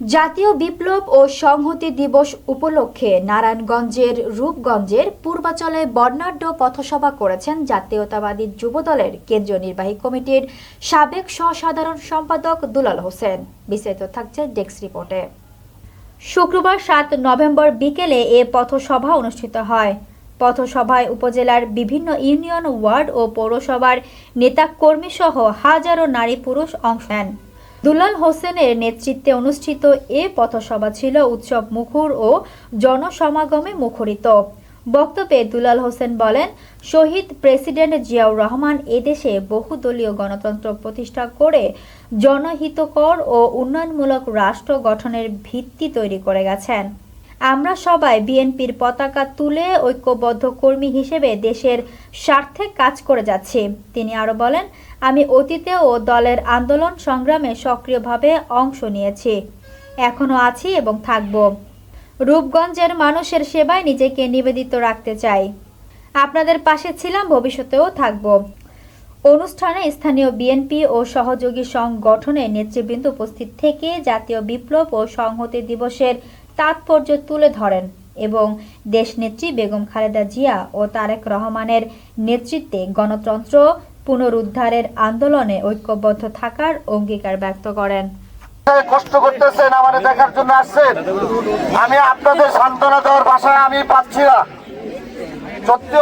জাতীয় বিপ্লব ও সংহতি দিবস উপলক্ষে নারায়ণগঞ্জের রূপগঞ্জের পূর্বাচলে বর্ণাঢ্য পথসভা করেছেন জাতীয়তাবাদী যুবদলের কেন্দ্রীয় নির্বাহী কমিটির সাবেক সহসাধারণ সম্পাদক দুলাল হোসেন। বিস্তারিত থাকছে ডেস্ক রিপোর্টে। শুক্রবার সাত নভেম্বর বিকেলে এ পথসভা অনুষ্ঠিত হয়। পথসভায় উপজেলার বিভিন্ন ইউনিয়ন, ওয়ার্ড ও পৌরসভার নেতাকর্মী সহ হাজারো নারী পুরুষ অংশ নেন। দুলাল হোসেনের নেতৃত্বে অনুষ্ঠিত এ পথসভা ছিল উৎসব মুখর ও জনসমাগমে মুখরিত। বক্তব্যে দুলাল হোসেন বলেন, শহীদ প্রেসিডেন্ট জিয়াউর রহমান এদেশে বহুদলীয় গণতন্ত্র প্রতিষ্ঠা করে জনহিতকর ও উন্নয়নমূলক রাষ্ট্র গঠনের ভিত্তি তৈরি করে গেছেন। আমরা সবাই বিএনপির পতাকা তুলে ঐক্যবদ্ধ কর্মী হিসেবে দেশের স্বার্থে কাজ করে যাচ্ছি। তিনি আরও বলেন, আমি অতীতে ও দলের আন্দোলন সংগ্রামে সক্রিয়ভাবে অংশ নিয়েছি। এখনও আছি এবং থাকব। রূপগঞ্জের মানুষের সেবায় নিজেকে নিবেদিত রাখতে চাই। আপনাদের পাশে ছিলাম, ভবিষ্যতেও থাকব। অনুষ্ঠানে স্থানীয় বিএনপি ও সহযোগী সংগঠনের নেতৃবৃন্দ উপস্থিত থেকে জাতীয় বিপ্লব ও সংহতি দিবসের তাৎপর্য তুলে ধরেন এবং দেশনেত্রী বেগম খালেদা জিয়া ও তারেক রহমানের নেতৃত্বে গণতন্ত্র, পুনরুদ্ধারের আন্দোলনে ঐক্যবদ্ধ থাকার অঙ্গীকার ব্যক্ত করেন। কষ্ট করতেছেন আমাদের দেখার জন্য আসছেন। আমি আপনাদের সান্ত্বনা দেওয়ার ভাষায় আমি পাচ্ছি না। সত্যি